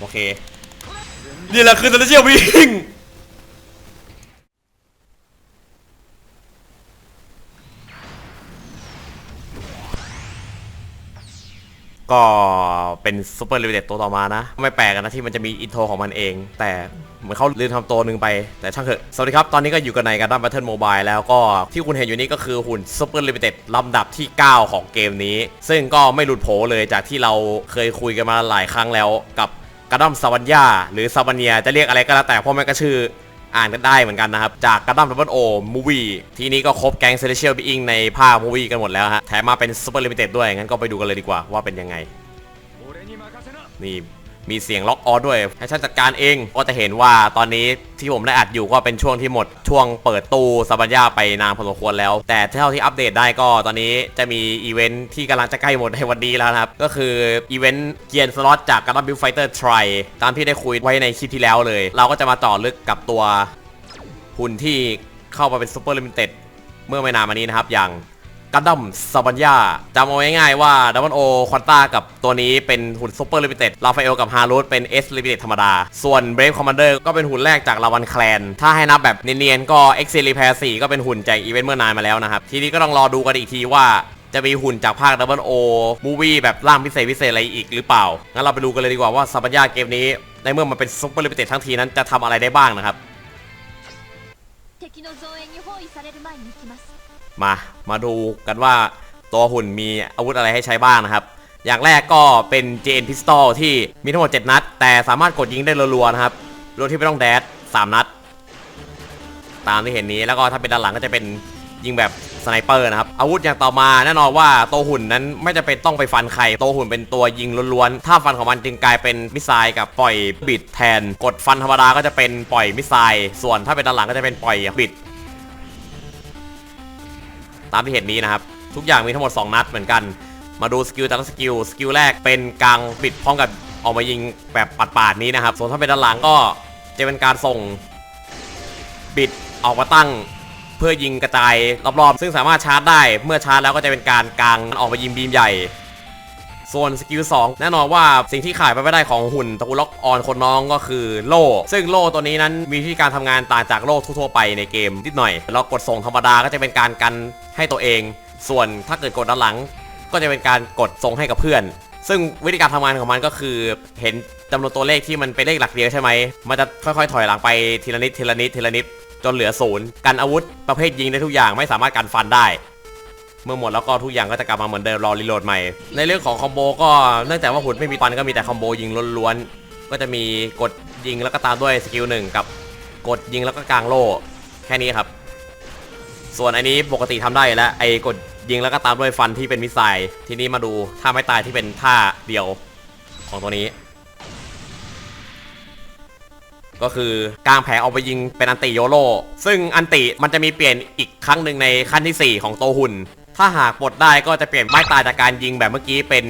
โอเค นี่แหละคือเซเลเชียลวิงก็เป็นซูเปอร์ลิมิเต็ดตัวต่อมานะ ไม่แปลกกันนะที่มันจะมีอินโทรของมันเอง แต่เหมือนเขาลืมทำตัวหนึ่งไป แต่ช่างเถอะ สวัสดีครับ ตอนนี้ก็อยู่กันในการดั้ม Battle Mobile แล้วก็ที่คุณเห็นอยู่นี้ก็คือหุ่นซูเปอร์ลิมิเต็ดลำดับที่ 9 ของเกมนี้ ซึ่งก็ไม่หลุดโผเลยจากที่เราเคยคุยกันมาหลายครั้งแล้วกับ กระดั้มซาวันยาหรือซาวันเนียจะเรียกอะไรก็แล้วแต่พ่อแม่ก็ชื่ออ่านกันได้เหมือนกันนะครับ จากกั n ดั้มดับเบิลโอมูวี่ทีนี้ก็ครบแก๊งเซเลเชียลบีอิงในภาคมูวี่กันหมดแล้วฮะแถมมาเป็นซูเปอร์ลิมิเต็ดด้วย งั้นก็ไปดูกันเลยดีกว่าว่าเป็นยังไง นี่ มีเสียงล็อกออด้วยให้ฉันจัดการเองก็จะเห็นว่าตอนนี้ที่ผมได้อัดอยู่ก็เป็นช่วงที่หมดช่วงเปิดตู้ซาบัญญาไปนานพอสมควรแล้ว แต่เท่าที่อัปเดตได้ก็ตอนนี้จะมีอีเวนท์ที่กำลังจะใกล้หมดในวันนี้แล้วครับ ก็คืออีเวนต์เกียร์สล็อตจากการ์ดบิลไฟเตอร์ทรตามที่ได้คุยไว้ในคลิปที่แล้วเลย เราก็จะมาต่อลึกกับตัวหุ่นที่เข้ามาเป็นซูเปอร์ลิมิเต็ดเมื่อไม่นานมานี้นะครับอย่าง กันดั้มซาบัญญาจำเอาไว้ง่ายๆว่าดับเบิลโอควอนต้ากับตัวนี้เป็นหุ่นซูเปอร์ลิมิเต็ดลาฟาเอลกับฮารุสเป็นเอสลิมิเต็ดธรรมดา ส่วนเบรฟคอมมานเดอร์ก็เป็นหุ่นแรกจากลาวันแคลน ถ้าให้นับแบบเนียนๆก็เอ็กซิลิแพร์ก็เป็นหุ่นจากอีเวนต์เมื่อนานมาแล้วนะครับ ทีนี้ก็ต้องรอดูกันอีกทีว่า จะมีหุ่นจากภาคดับเบิลโอมูวี่แบบร่างพิเศษพิเศษอะไรอีกหรือเปล่างั้นเราไปดูกันเลยดีกว่าว่าซาบัญญาเกมนี้ในเมื่อมันเป็นซูเปอร์ลิมิเต็ดทั้งทีนั้นจะทำอะไรได้บ้างนะครับ 敵の増援に包囲される前に行きます มา มาดูกันว่าตัวหุ่นมีอาวุธอะไรให้ใช้บ้างนะครับ อย่างแรกก็เป็น JN Pistol ที่มีทั้งหมด 7 นัด แต่สามารถกดยิงได้รัวๆนะครับรัวที่ไม่ต้องแดด3นัด ตามที่เห็นนี้แล้วก็ถ้าเป็นด้านหลังก็จะเป็นยิงแบบสไนเปอร์นะครับ อาวุธอย่างต่อมาแน่นอนว่าตัวหุ่นนั้นไม่จะเป็นต้องไปฟันใครตัวหุ่นเป็นตัวยิงล้วนๆ ถ้าฟันของมันจึงกลายเป็นมิสไซล์กับปล่อยบิดแทน กดฟันธรรมดาก็จะเป็นปล่อยมิสไซล์ส่วนถ้าเป็นด้านหลังก็จะเป็นปล่อยบิด ตามที่เห็นนี้นะครับ ทุกอย่างมีทั้งหมด 2 นัดเหมือนกัน มาดูสกิลแต่ละสกิล สกิลแรกเป็นกลางปิดพร้อมกับออกมายิงแบบปัดๆนี้นะครับ ส่วนถ้าเป็นด้านหลังก็จะเป็นการส่งบิดออกมาตั้งเพื่อยิงกระจายรอบๆ ซึ่งสามารถชาร์จได้ เมื่อชาร์จแล้วก็จะเป็นการกลางออกมายิงบีมใหญ่ ส่วนสกิล2แน่นอนว่าสิ่งที่ขายไปไม่ได้ของหุ่นตะกูล็อกออนคนน้องก็คือโล่ ซึ่งโล่ตัวนี้นั้นมีวิธีการทำงานต่างจากโล่ทั่วๆไปในเกมนิดหน่อย เรากดส่งธรรมดาก็จะเป็นการกันให้ตัวเอง ส่วนถ้าเกิดกดด้านหลัง ก็จะเป็นการกดส่งให้กับเพื่อน ซึ่งวิธีการทำงานของมันก็คือเห็นจำนวนตัวเลขที่มันเป็นเลขหลักเดียวใช่ไหม มันจะค่อยๆ ถอยหลังไปทีละนิดทีละนิดทีละนิดจนเหลือศูนย์กันอาวุธประเภทยิงได้ทุกอย่างไม่สามารถกันฟันได้ เมื่อหมดแล้วก็ทุกอย่างก็จะกลับมาเหมือนเดิมรอรีโหลดใหม่ ในเรื่องของคอมโบก็เนื่องจากว่าหุ่นไม่มีฟันก็มีแต่คอมโบยิงล้วนๆ ก็จะมีกดยิงแล้วก็ตามด้วยสกิลหนึ่งกับกดยิงแล้วก็กลางโล่แค่นี้ครับ ส่วนอันนี้ปกติทำได้แล้วไอ้กดยิงแล้วก็ตามด้วยฟันที่เป็นมิสไซล์ทีนี้มาดูท่าไม่ตายที่เป็นท่าเดียวของตัวนี้ ก็คือกลางแผงออกไปยิงเป็นอันติโยโรซึ่งอันติมันจะมีเปลี่ยนอีกครั้งหนึ่งในขั้นที่ 4 ของโตหุ่น ถ้าหากปลดได้ก็จะเปลี่ยนไม่ตายจากการยิงแบบเมื่อกี้เป็น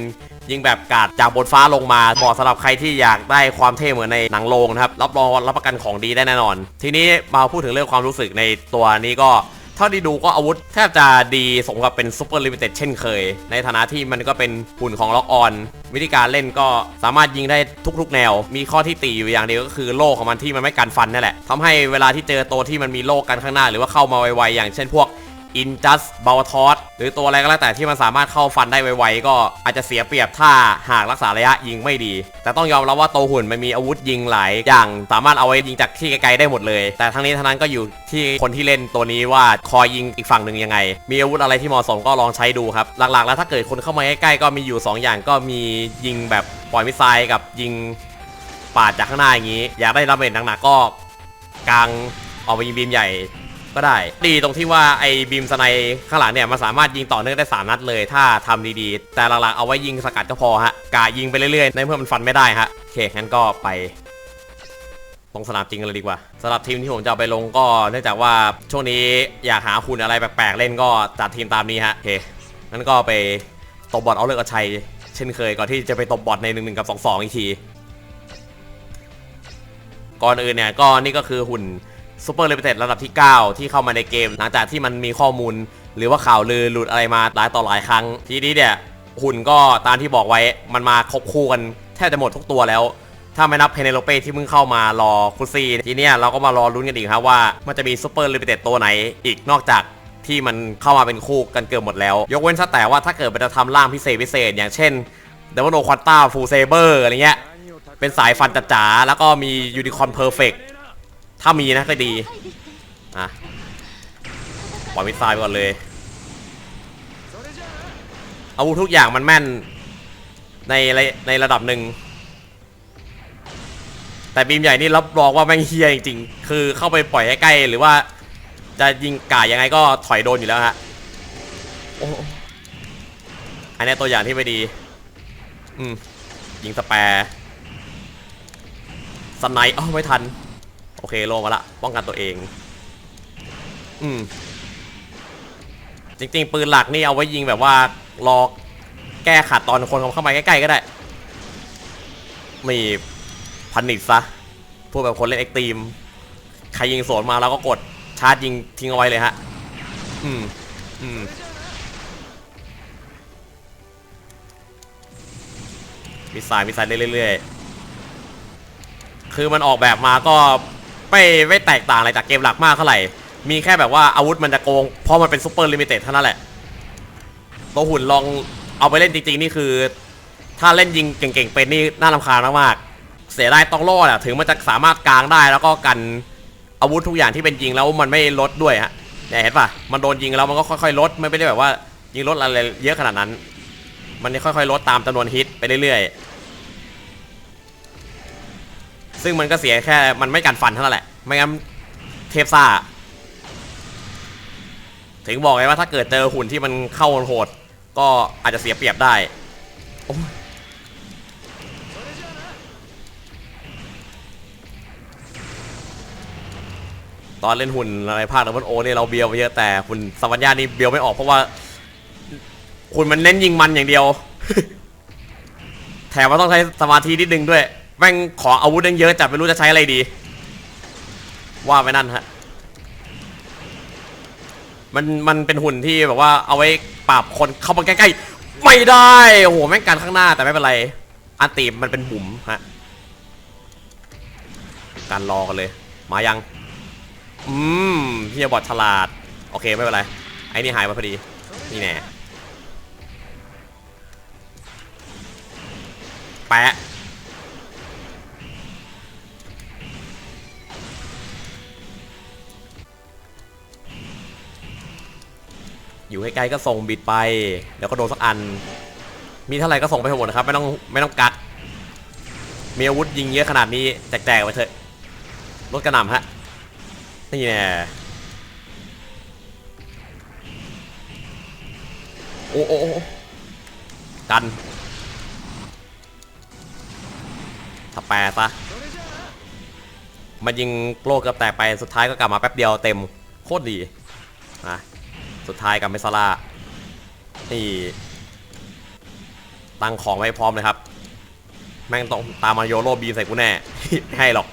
ยิงแบบกาดจากบนฟ้าลงมาเหมาะสำหรับใครที่อยากได้ความเท่เหมือนในหนังโรงนะครับรับรองรับประกันของดีได้แน่นอน ทีนี้มาพูดถึงเรื่องความรู้สึกในตัวนี้ก็เท่าที่ดูก็อาวุธแทบจะดีสมกับเป็นซูเปอร์ลิมิเต็ดเช่นเคย ในฐานะที่มันก็เป็นหุ่นของล็อกออน วิธีการเล่นก็สามารถยิงได้ทุกๆ แนว มีข้อที่ตีอยู่อย่างเดียวก็คือโล่ของมันที่มันไม่กันฟันนั่นแหละทำให้เวลาที่เจอตัวที่มันมีโล่กันข้างหน้า หรือว่าเข้ามาไวๆอย่างเช่นพวก อินจัสบาวทอสหรือตัวอะไรก็แล้วแต่ที่มันสามารถเข้าฟันได้ไวๆก็อาจจะเสียเปรียบถ้าหากรักษาระยะยิงไม่ดี แต่ต้องยอมรับว่าตัวหุ่นมันมีอาวุธยิงหลายอย่างสามารถเอาไว้ยิงจากที่ไกลๆได้หมดเลย แต่ทั้งนี้ทั้งนั้นก็อยู่ที่คนที่เล่นตัวนี้ว่าคอยยิงอีกฝั่งหนึ่งยังไง มีอาวุธอะไรที่เหมาะสมก็ลองใช้ดูครับหลักๆ แล้วถ้าเกิดคนเข้ามาใกล้ๆก็มีอยู่ 2 อย่างก็มียิงแบบปล่อยมิสไซล์กับยิงปาดจากข้างหน้าอย่างนี้ อยากได้รับเมจหนักๆก็กางออกไปยิงบีมใหญ่ ก็ได้ ดีตรงที่ว่าไอ้บีมสไนข้างหลังเนี่ยมันสามารถยิงต่อเนื่องได้ 3 นัดเลย ถ้าทำดีๆ แต่หลักๆเอาไว้ยิงสกัดก็พอฮะกายิงไปเรื่อยๆในเมื่อมันฟันไม่ได้ฮะโอเคงั้นก็ไปลงสนามจริงกันเลยดีกว่าสำหรับทีมที่ผมจะเอาไปลงก็เนื่องจากว่าช่วงนี้อยากหาคุณอะไรแปลกๆเล่นก็จัดทีมตามนี้ฮะโอเคงั้นก็ไปตบบอทเอาเลิกเอาชัยเช่นเคยก่อนที่จะไปตบบอทใน1 1กับ 2 2 อีกทีก่อนอื่นเนี่ยก็นี่ก็คือหุ่น ซูเปอร์เลเวเต็ดระดับที่ 9 ที่เข้ามาในเกม หลังจากที่มันมีข้อมูล หรือว่าข่าวลือหลุดอะไรมาหลายต่อหลายครั้ง ทีนี้เนี่ยหุ่นก็ตามที่บอกไว้มันมาครบคู่กันแทบจะหมดทุกตัวแล้ว ถ้าไม่นับเพเนโลเป้ที่เพิ่งเข้ามารอคุซี่ทีเนี้ยเราก็มารอลุ้นกันอีกครับว่ามันจะมีซูเปอร์ลิมิเต็ดตัวไหนอีกนอกจากที่มันเข้ามาเป็นคู่กันเกือบหมดแล้ว ยกเว้นซะแต่ว่าถ้าเกิดมันจะทำร่างพิเศษพิเศษ อย่างเช่นเดวโนควอนต้าฟูเซเบอร์อะไรเงี้ยเป็นสายฟันจ๋าแล้วก็มียูนิคอนเพอร์เฟก ถ้ามีนะก็ดีอะปล่อยมิสไซล์ก่อนเลยอาวุธทุกอย่างมันแม่นในในระดับหนึ่งแต่บีมใหญ่นี่รับรองว่าแม่งเฮียจริงๆ คือเข้าไปปล่อยใกล้หรือว่าจะยิงก่ายยังไงก็ถอยโดนอยู่แล้วฮะอันนี้ตัวอย่างที่ไม่ดี อืมยิงสแปร์สไนอ้อไม่ทัน โอเคโลมาละ ป้องกันตัวเอง อืม จริงๆ ปืนหลักนี่เอาไว้ยิงแบบว่า รอแก้ขัดตอนคนเข้ามาใกล้ๆก็ได้ มีพันนิดซะ พวกแบบคนเล่นเอ็กตีม ใครยิงสวนมาแล้วก็กดชาร์จยิงทิ้งเอาไว้เลยฮะ อืม อืมมิสไซล์มิสไซล์เรื่อยๆ คือมันออกแบบมาก็ ไม่ไม่แตกต่างอะไรจากเกมหลักมากเท่าไหร่ มีแค่แบบว่าอาวุธมันจะโกง เพราะมันเป็นซูเปอร์ลิมิเต็ดเท่านั้นแหละ ตัวหุ่นลองเอาไปเล่นจริงๆ นี่คือ ถ้าเล่นยิงเก่งๆเป็นนี่น่ารำคาญมากๆเสียดายต้องรอดอะถึงมันจะสามารถกางได้แล้วก็กันอาวุธทุกอย่างที่เป็นยิงแล้วมันไม่ลดด้วยฮะเนี่ยเห็นปะมันโดนยิงแล้วมันก็ค่อยๆลดไม่ได้แบบว่ายิงลดอะไรเยอะขนาดนั้น มันค่อยๆลดตามจำนวนฮิตไปเรื่อยๆ ซึ่งมันก็เสียแค่มันไม่กันฟันเท่านั้นแหละ ไม่งั้นเทปซ่า ถึงบอกไงว่าถ้าเกิดเจอหุ่นที่มันเข้าโหด ก็อาจจะเสียเปรียบได้ตอนเล่นหุ่นอะไรภาคดับเบิลโอเนี่ยเราเบียวไปเยอะแต่หุ่นสวัญญานี่เบียวไม่ออกเพราะว่าหุ่นมันเน้นยิงมันอย่างเดียว แถมมันต้องใช้สมาธินิดนึงด้วย แม่งขออาวุธยังเยอะจัดไม่รู้จะใช้อะไรดี ว่าไปนั่นฮะ มันมันเป็นหุ่นที่แบบว่าเอาไว้ปราบคนเข้ามาใกล้ๆไม่ได้โอ้โหแม่งกันข้างหน้าแต่ไม่เป็นไรอันตีมันเป็นบุ๋มฮะการรอกันเลย มายัง อืมพี่บอดฉลาด โอเคไม่เป็นไรไอ้นี่หายไปพอดี นี่แน่แปะ อยู่ใกล้ๆก็ส่งบิดไป แล้วก็โดนสักอัน มีเท่าไหร่ก็ส่งไปหมดนะครับ ไม่ต้องไม่ต้องกักมีอาวุธยิงเยอะขนาดนี้แจกๆไปเถอะรถกระหน่ำฮะนี่แน่โอ้โอ้โอ้กันถ้าแปรซะมันยิงโลกเกือบแตกไปสุดท้ายก็กลับมาแป๊บเดียวเต็มโคตรดีนะ สุดท้ายกับเมซาร่านี่ตั้งของไว้พร้อมเลยครับ แม่งต้องตามมาโยโรบีใส่กูแน่ ให้หรอก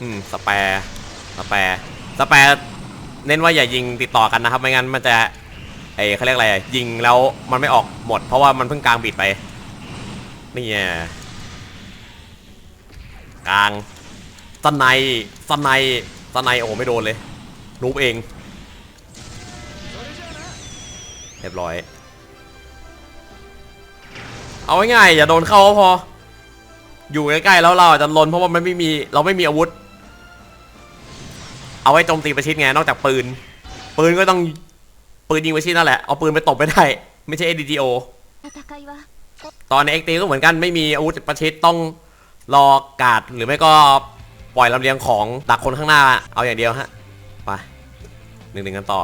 อืม สแปร์สแปร์สแปร์เน้นว่าอย่ายิงติดต่อกันนะครับ ไม่งั้นมันจะไอ้เขาเรียกอะไรยิงแล้วมันไม่ออกหมด เพราะว่ามันเพิ่งกลางบิดไป นี่ไงกลางสไนสไนสไนโอ้โหไม่โดนเลยนูบเอง เรียบร้อย เอาง่ายๆอย่าโดนเข้าก็พอ อยู่ใกล้ๆแล้วเราอาจจะลนเพราะว่ามันไม่มีเราไม่มีอาวุธ เอาไว้โจมตีประชิดไงนอกจากปืน ปืนก็ต้องปืนยิงประชิดนั่นแหละเอาปืนไปตบไม่ได้ ไม่ใช่ ADGO ตอนในเอ็กตีก็เหมือนกันไม่มีอาวุธประชิดต้องรอกาดหรือไม่ก็ปล่อยลำเลียงของดักคนข้างหน้าเอาอย่างเดียวฮะไปหนึ่งหนึ่งกันต่อ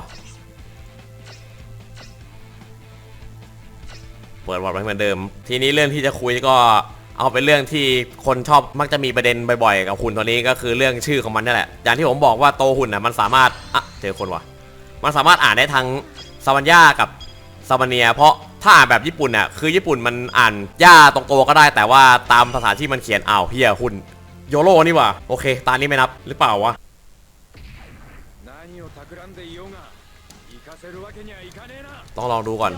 เปิดวอร์ดไว้เหมือนเดิม ทีนี้เรื่องที่จะคุยก็เอาเป็นเรื่องที่คนชอบมักจะมีประเด็นบ่อยๆกับหุ่นตัวนี้ก็คือเรื่องชื่อของมันนี่แหละ อย่างที่ผมบอกว่าโตหุ่นอะมันสามารถอะเจอคนวะมันสามารถอ่านได้ทั้งสาวันย่ากับสาวันเนีย เพราะถ้าอ่านแบบญี่ปุ่นอะคือญี่ปุ่นมันอ่านย่าตรงตัวก็ได้ แต่ว่าตามภาษาที่มันเขียนอ้าวเฮียหุ่นโยโรนี่วะโอเค ตานี้ไม่นับหรือเปล่าวะต้องลองดูก่อน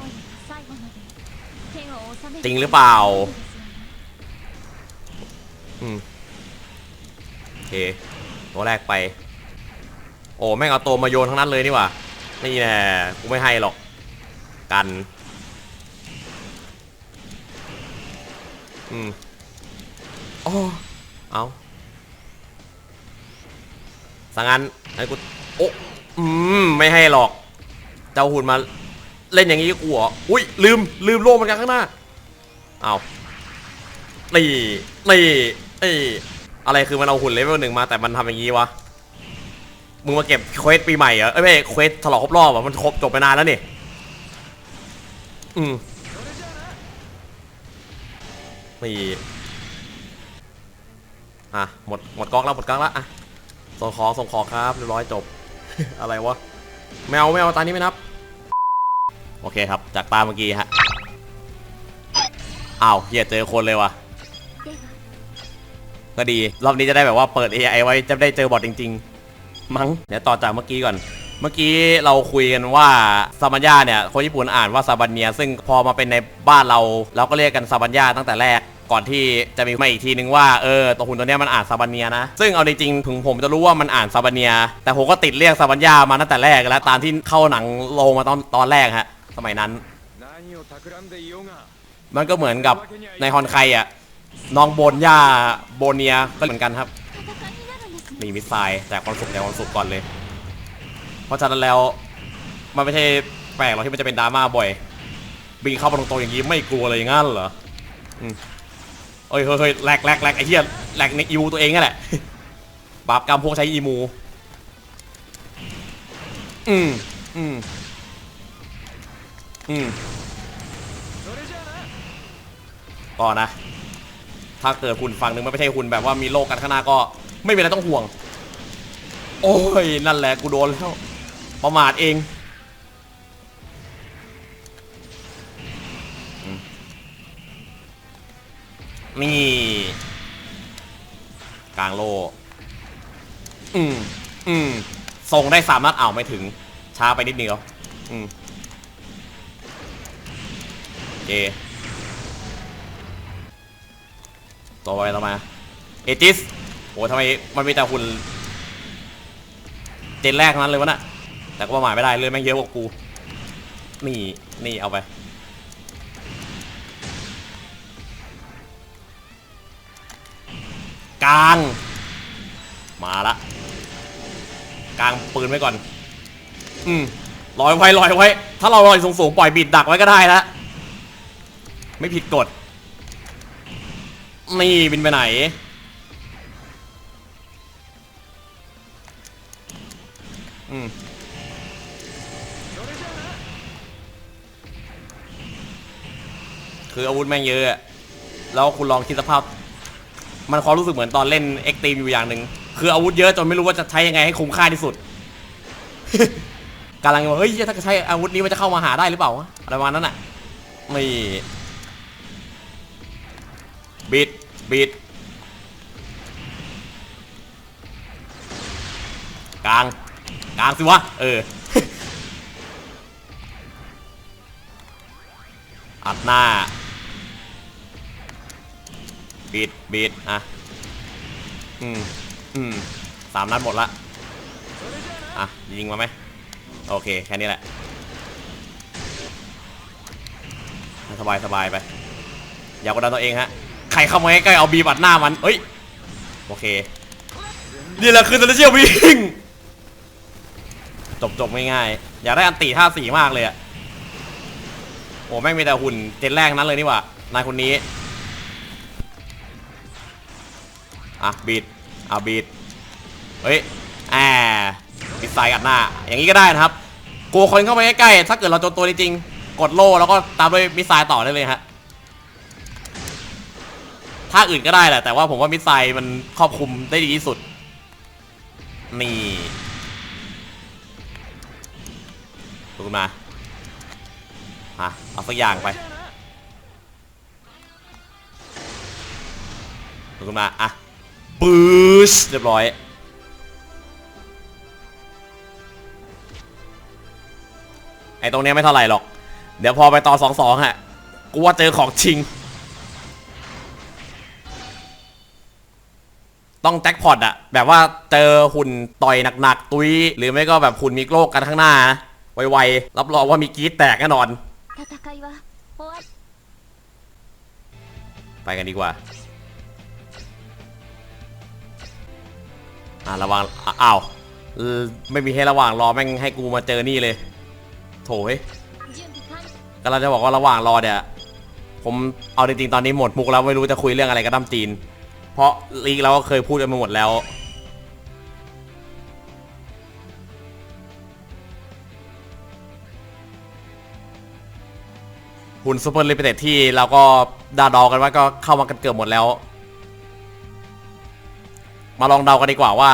จริงหรือเปล่าอืมโอเคตัวแรกไป โอ้แม่งเอาตัวมาโยนทั้งนั้นเลยนี่วะนี่แน่กูไม่ให้หรอก กัน อืมอ๋อเอาสังงั้นให้กูโอ้อืมไม่ให้หรอก เจ้าหุ่นมาเล่นอย่างนี้กูเหรออุ้ยลืมลืมโล่มันกันข้างหน้า เอานี่นี่นี่อะไรคือมันเอาหุ่นเลเวลหนึ่งมาแต่มันทำอย่างนี้วะ มึงมาเก็บเควสปีใหม่เหรอ เอ้ยไม่เควสฉลองครบรอบอะมันครบจบไปนานแล้วนี่ อืมนี่อะหมดหมดกองแล้วหมดกองแล้วอะส่งของส่งของครับเรียบร้อยจบ อะไรวะแมวแมวตานี้ไม่นับ โอเคครับ จากตาเมื่อกี้ฮะ อ้าวเหี้ยเจอคนเลยว่ะก็ดี รอบนี้จะได้แบบว่าเปิด AI ไว้จะได้เจอบอทจริง ๆ มั้งเดี๋ยวต่อจากเมื่อกี้ก่อน เมื่อกี้เราคุยกันว่าซาบัญญาเนี่ยคนญี่ปุ่นอ่านว่าซาบันเนีย ซึ่งพอมาเป็นในบ้านเรา เราก็เรียกกันซาบัญญาตั้งแต่แรกก่อนที่จะมีมาอีกทีนึงว่าเออตัวหุ่นตัวเนี้ยมันอ่านซาบันเนียนะ ซึ่งเอาจริงๆถึงผมจะรู้ว่ามันอ่านซาบันเนีย แต่ผมก็ติดเรียกซาบัญญามาตั้งแต่แรกแล้วตามที่เข้าหนังโรงมาตอนตอนแรกฮะสมัยนั้น มันก็เหมือนกับในฮอนไคอะน้องโบนยาโบเนียก็เหมือนกันครับมีมิสไซล์แต่ความสุขแต่ความสุขก่อนเลย เพราะฉะนั้นแล้วมันไม่ใช่แปลกหรอกที่มันจะเป็นดราม่าบ่อยบินเข้าไปตรงๆอย่างนี้ไม่กลัวเลยอย่างนั้นเหรอเฮ้ยเฮ้ยแหลกแหลกแหลกไอ้เหี้ยแหลกในอิวตัวเองนั่นแหละบาปกรรมพวกใช้อีมู อืมอืมอืม ก็นะ ถ้าเกิดหุ่นฝั่งหนึ่งมันไม่ใช่หุ่นแบบว่ามีโลกกันข้างหน้าก็ไม่มีอะไรต้องห่วง โอ้ย นั่นแหละกูโดนแล้ว ประมาทเองมนี่กลางโลอืมอืมส่งได้สามนัดอ้าวไม่ถึง ช้าไปนิดเดียวอืมโอเค ต่อไปต่อมา เอจิส โอ้ทำไมมันมีแต่หุ่นเจนแรกนั้นเลยวะน่ะ แต่ก็ประมาทไม่ได้เลยแม่งเยอะกว่ากู นี่ นี่เอาไป กลาง มาละ กลางปืนไว้ก่อน อืมลอยไว้ลอยไว้ ถ้าเราลอยสูงๆปล่อยบิดดักไว้ก็ได้ละ ไม่ผิดกฎ นี่บินไปไหนคืออาวุธแม่งเยอะแล้วคุณลองคิดสภาพ มันความรู้สึกเหมือนตอนเล่นเอ็กตีมอยู่อย่างหนึ่งคืออาวุธเยอะจนไม่รู้ว่าจะใช้ยังไงให้คุ้มค่าที่สุดกำลังว่าเฮ้ยถ้าใช้อาวุธนี้มันจะเข้ามาหาได้หรือเปล่าอะไรประมาณนั้นอะไม่ บิด บิด กลาง กลางสิวะ เออ อัดหน้า บิด บิด อะ อืม อืม สามนัดหมดละ อะ ยิงมาไหม โอเค แค่นี้แหละ สบายสบายไป อย่ากดดันตัวเองฮะ ใครเข้ามาใกล้ๆเอาบีบัดหน้ามันเอ้ยโอเคนี่แหละคือเซนเชียลวิ่งจบจบไม่ง่ายอยากได้อันตีท่าสีมากเลยอะโอ้แม่งมีแต่หุ่นเจนแรกนั้นเลยนี่หว่านายคนนี้อะบีดอะบีดเฮ้ยแอบปิดไซอัดหน้า อย่างนี้ก็ได้นะครับกลัวคนเข้ามาใกล้ๆถ้าเกิดเราโจนตัวจริงๆกดโล่แล้วก็ตามด้วยมิสไซล์ต่อได้เลยฮะ ถ้าอื่นก็ได้แหละ แต่ว่าผมว่ามิสไซมันครอบคลุมได้ดีที่สุด นี่ดูขึ้นมาฮะเอาสักอย่างไปดูขึ้นมาอะปื๊ชเรียบร้อยไอ้ตรงเนี้ยไม่เท่าไหร่หรอก เดี๋ยวพอไปต่อสองสองฮะ กูว่าเจอของจริง ต้องแจ็คพอตอะแบบว่าเจอหุ่นต่อยหนักๆ ตุ้ย หรือไม่ก็แบบหุ่นมีโรคกันข้างหน้าไวๆ รับรองว่ามีกีดแตกแน่นอน ไปกันดีกว่า อ่าระวังอ้าวไม่มีให้ระหว่างรอแม่งให้กูมาเจอนี่เลย โถยก็เราจะบอกว่าระหว่างรอเดี๋ยผมเอาจริงๆตอนนี้หมดมุกแล้วไม่รู้จะคุยเรื่องอะไรกับดั้มจีน ราะลีกเราก็เคยพูดกันมาหมดแล้ว หุ่นซูเปอร์ลิมิเต็ดที่เราก็ดาดอกันว่าก็เข้ามากันเกือบหมดแล้ว มาลองเดากันดีกว่าว่า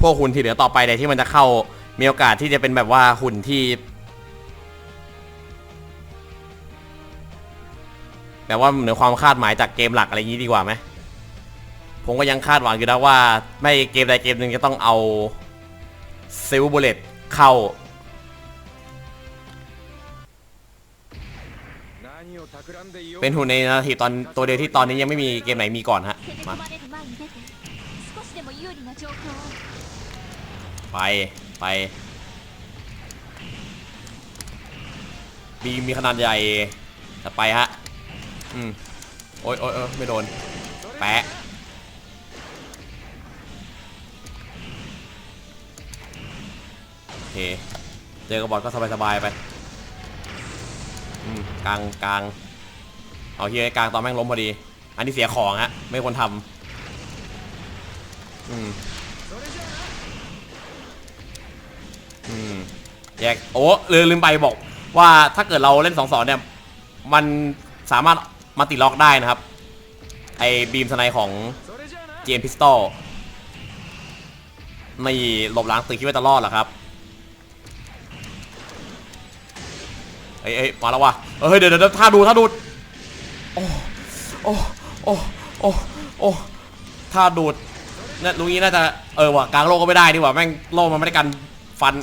พวกหุ่นที่เหลือต่อไปเนี่ยที่มันจะเข้ามีโอกาสที่จะเป็นแบบว่าหุ่นที่ แต่ว่าเหนือความคาดหมายจากเกมหลักอะไรอย่างนี้ดีกว่าไหมผมก็ยังคาดหวังอยู่นะว่า ไม่เกมใดเกมหนึ่งจะต้องเอาเซลบูเลตเข้าเป็นหุ่นในนาทีตอนตัวเดียวที่ตอนนี้ยังไม่มีเกมไหนมีก่อนฮะไปไปมีมีขนาดใหญ่จะไปฮะ อืมโอ้ยโอ้ยโอ้ยไม่โดน แปะ โอเค เจอกับบอลก็สบายๆไป อืมกลางกลางเอาเฮียกลางตอนแม่งล้มพอดี อันนี้เสียของฮะ ไม่ควรทำอืม อืม แยก โอ้ลืมลืมไปบอกว่าถ้าเกิดเราเล่นสองสองเนี่ย มันสามารถ มาติล็อกได้นะครับ ไอบีมสไนของเจมพิสตอลนี่หลบล้างตึกคิดว่าจะรอดหรอครับเอ้ยมาแล้ววะเฮ้ยเดี๋ยวเดี๋ยวถ้าดูถ้าดูโอ้โอ้โอ้โอ้โอ้ท่าดูดเนี่ยลุงนี้น่าจะเออว่ะกลางโลกก็ไม่ได้ดีกว่าแม่งโลกมันไม่ได้กันฟัน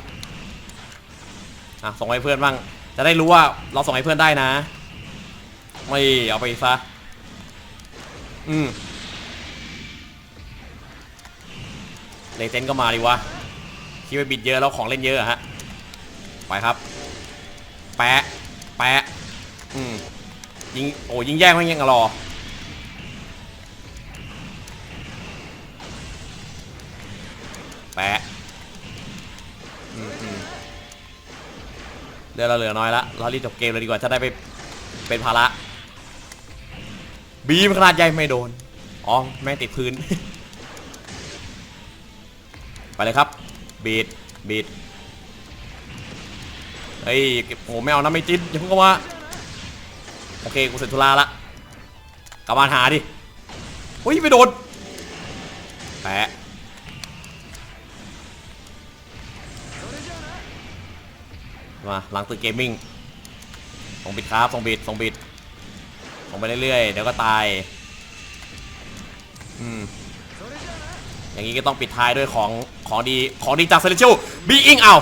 อะส่งให้เพื่อนบ้างจะได้รู้ว่าเราส่งให้เพื่อนได้นะ ไม่เอาไปซะ อืมเลเจนก็มาดีวะคิดว่าบิดเยอะแล้วของเล่นเยอะอะฮะ ไปครับ แปะ แปะ อืมยิง โอ้ยิงแย่งไม่ยังรอแปะอืมอืมเรือเราเหลือน้อยละ เรารีบจบเกมเลยดีกว่า จะได้ไปเป็นภาระ บีมขนาดใหญ่ไม่โดนอ๋อแม่งติดพื้น ไปเลยครับ บีดบีดเฮ้ยเก็บโอ้ไม่เอานะไม่จิ้นอย่าเพิ่งเข้ามาโอเคกูเสร็จธุระละกลับมาหาดิเฮ้ยไม่โดนแปะมาหลังตึกเกมมิ่งส่งบิดครับส่งบิดส่งบิด ส่งไปเรื่อยๆ เดี๋ยวก็ตาย อืม อย่างนี้ก็ต้องปิดท้ายด้วยของของดีของดีจากเซเลชิลบีอิงเอา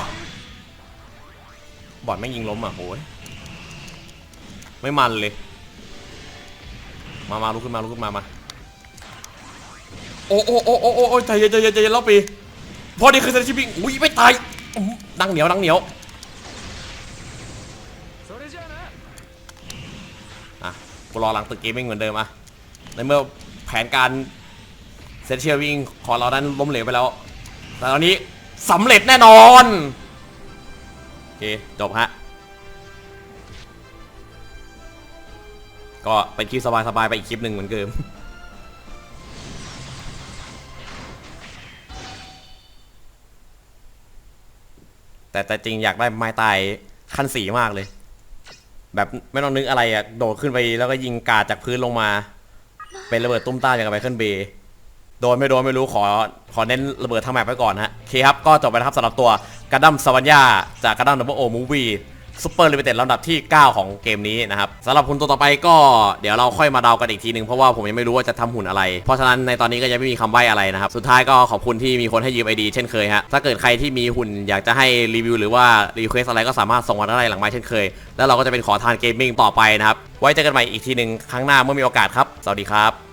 บอดไม่ยิงล้มอะโหยไม่มันเลย มามาลุกขึ้นมาลุกขึ้นมามาโอ้โอ้โอ้โอ้โอ้ใจเย็นใจเย็นใจเย็นแล้วปีพอดีคือเซเลชิลบิงอุ้ยไม่ตายดังเหนียวดังเหนียว กูรอหลังตึกเกมมิ่งเหมือนเดิมอะในเมื่อแผนการเซนเชียวิ่งของเรานั้นล้มเหลวไปแล้ว แต่ตอนนี้สำเร็จแน่นอน โอเค จบฮะ ก็เป็นคลิปสบายๆไปอีกคลิปหนึ่งเหมือนเดิมแต่แต่จริงอยากได้ไม้ตายขั้นสีมากเลย แบบไม่ต้องนึกอะไรอะโดดขึ้นไปแล้วก็ยิงกาดจากพื้นลงมา เป็นระเบิดตุ้มต้ามอย่างกับไมเคิลเบย์โดนไม่โดนไม่รู้ขอขอเน้นระเบิดทางแมปไว้ก่อนฮะโอเคครับก็จบไปนะครับสำหรับตัวกระดัมสวัญญาจากกระดัมดับเบิลโอมูวี่ ซูเปอร์ลิมิเต็ดลำดับที่ 9 ของเกมนี้นะครับสำหรับหุ่นตัวต่อไปก็เดี๋ยวเราค่อยมาเดากันอีกทีหนึ่งเพราะว่าผมยังไม่รู้ว่าจะทำหุ่นอะไร เพราะฉะนั้นในตอนนี้ก็ยังไม่มีคำใบ้อะไรนะครับ สุดท้ายก็ขอบคุณที่มีคนให้ยืมไอดีเช่นเคยฮะถ้าเกิดใครที่มีหุ่นอยากจะให้รีวิวหรือว่ารีเควสอะไรก็สามารถส่งมาได้หลังไม้เช่นเคย แล้วเราก็จะเป็นขอทานเกมมิ่งต่อไปนะครับไว้เจอกันใหม่อีกทีหนึ่งครั้งหน้าเมื่อมีโอกาสครับสวัสดีครับ